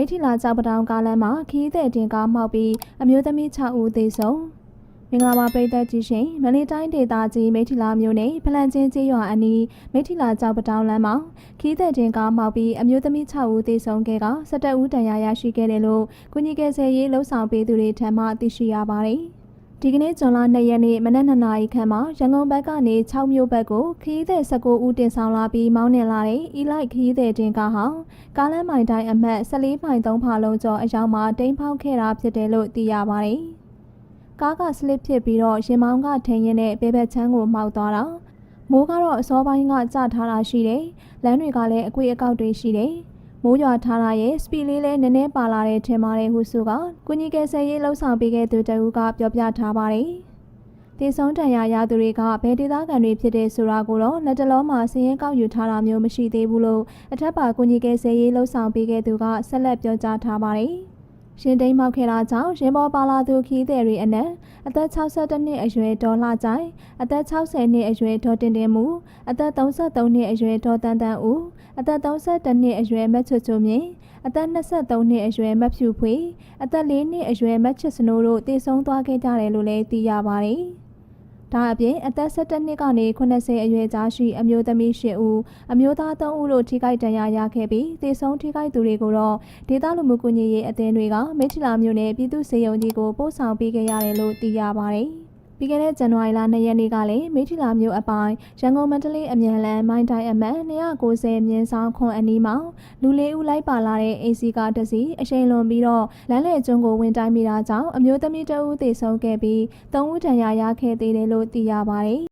မိထီလာကြောက်ပတောင်ကားလမ်းမှာခီးတဲ့တင်ကားမှောက်ပြီးအမျိုးသမီး6ဦးသေဆုံးမင်္ဂလာပါပရိသတ်ကြီးရှင်မန္တလေးတိုင်းဒေသကြီးမိထီလာမြို့နယ်ဖလန်ချင်းကျေးရွာအနီးမိထီလာကြောက်ပတောင်လမ်းမှာခီးတဲ့တင်ကားမှောက်ပြီးအမျိုးသမီး6ဦးသေဆုံးခဲ့က17ဦးဒဏ်ရာရရှိခဲ့တယ်လို့ကုညီကယ်ဆယ်ရေးလှုပ်ဆောင်ပေးသူတွေထံမှသိရှိရပါတယ် ဒီကနေ့ဇွန်လ2ရက်နေ့မနက်2နာရီခန့်မှာရန်ကုန်ဘက်ကနေ6မြို့ဘက်ကိုခရီးသည်19ဦးတင်ဆောင်လာပြီးမောင်းနှင်လာတဲ့အီလိုက်ခရီးသည်တင်ကားဟာကားလမ်းမိုင်တိုင်းအမှတ်14မိုင်3ဖာလုံးကျော်အရောက်မှာတိမ်းဖောက်ခဲ့တာဖြစ်တယ်လို့သိရပါတယ်။ကားကစလစ်ဖြစ်ပြီးတော့ရင်မောင်းကထိန်ရင်နဲ့ဘေဘက်ချမ်းကိုမှောက်သွားတာ။မိုးကတော့အစောပိုင်းကကျထားတာရှိတယ်။လမ်းတွေကလည်းအကွေအကောက်တွေရှိတယ်။ မိုးရွာထားတာရဲ့စပီလေးလည်းနည်းနည်းပါလာတဲ့ထင်ပါတယ်ဟုဆိုကကုညီကယ်ဆယ်ရေးလှုပ်ဆောင်ပေးခဲ့သူတဦးကပြောပြထားပါတယ်။တေဆုံးတန်ရာရသူတွေကဘယ်ဒေသခံတွေဖြစ်တဲ့ဆိုတာကိုတော့လက်တလုံးမှာစည်ရင်ကောက်ယူထားတာမျိုးမရှိသေးဘူးလို့အထက်ပါကုညီကယ်ဆယ်ရေးလှုပ်ဆောင်ပေးခဲ့သူကဆက်လက်ပြောကြားထားပါတယ်။ ရှင်တိန်မောက်ခဲ့တာကြောင့်ရင်ပေါ်ပါလာသူခီးတဲ့တွေအနက်အသက်62နှစ်အရွယ်ဒေါ်လာကြိုင်အသက်60နှစ်အရွယ်ဒေါ်တင်တင်မူအသက်33နှစ်အရွယ်ဒေါ်တန်တန်ဦးအသက်32နှစ်အရွယ်မတ်ချွတ်ချွမြင့်အသက်23နှစ်အရွယ်မတ်ဖြူဖွေအသက်4နှစ်အရွယ်မတ်ချစ်စနိုးတို့တည်ဆုံသွားခဲ့ကြတယ်လို့လည်းသိရပါတယ်။ ဒါအပြင်အသက်17နှစ်ကနေ80အရွယ်ကြားရှိအမျိုးသမီး10ဦးအမျိုးသား3ဦးတို့ထိခိုက်ဒဏ်ရာရခဲ့ပြီးတည်ဆုံထိခိုက်သူတွေကိုတော့ဒေသလူမှုကွန်ရက်ရေးအသင်းတွေကမိထ္ထလာမျိုးနဲ့ပြည်သူ့စေယုံကြီးကိုပို့ဆောင်ပေးခဲ့ရတယ်လို့သိရပါတယ်။ ပြီးခဲ့တဲ့ဇန်နဝါရီလ2ရက်နေ့ကလည်းမိထီလာမြို့အပိုင်းရန်ကုန်မန္တလေးအမြန်လမ်းမိုင်းတိုင်းအမှတ်290မြင်းဆောင်ခွန်အနီးမှာလူလေးဦးလိုက်ပါလာတဲ့ AC ကားတစ်စီးအရှိန်လွန်ပြီးတော့လမ်းလေကျွန်းကိုဝင်တိုင်းမိတာကြောင့်အမျိုးသမီးတဦးသေဆုံးခဲ့ပြီး၃ဦးဒဏ်ရာရခဲ့သေးတယ်လို့သိရပါတယ်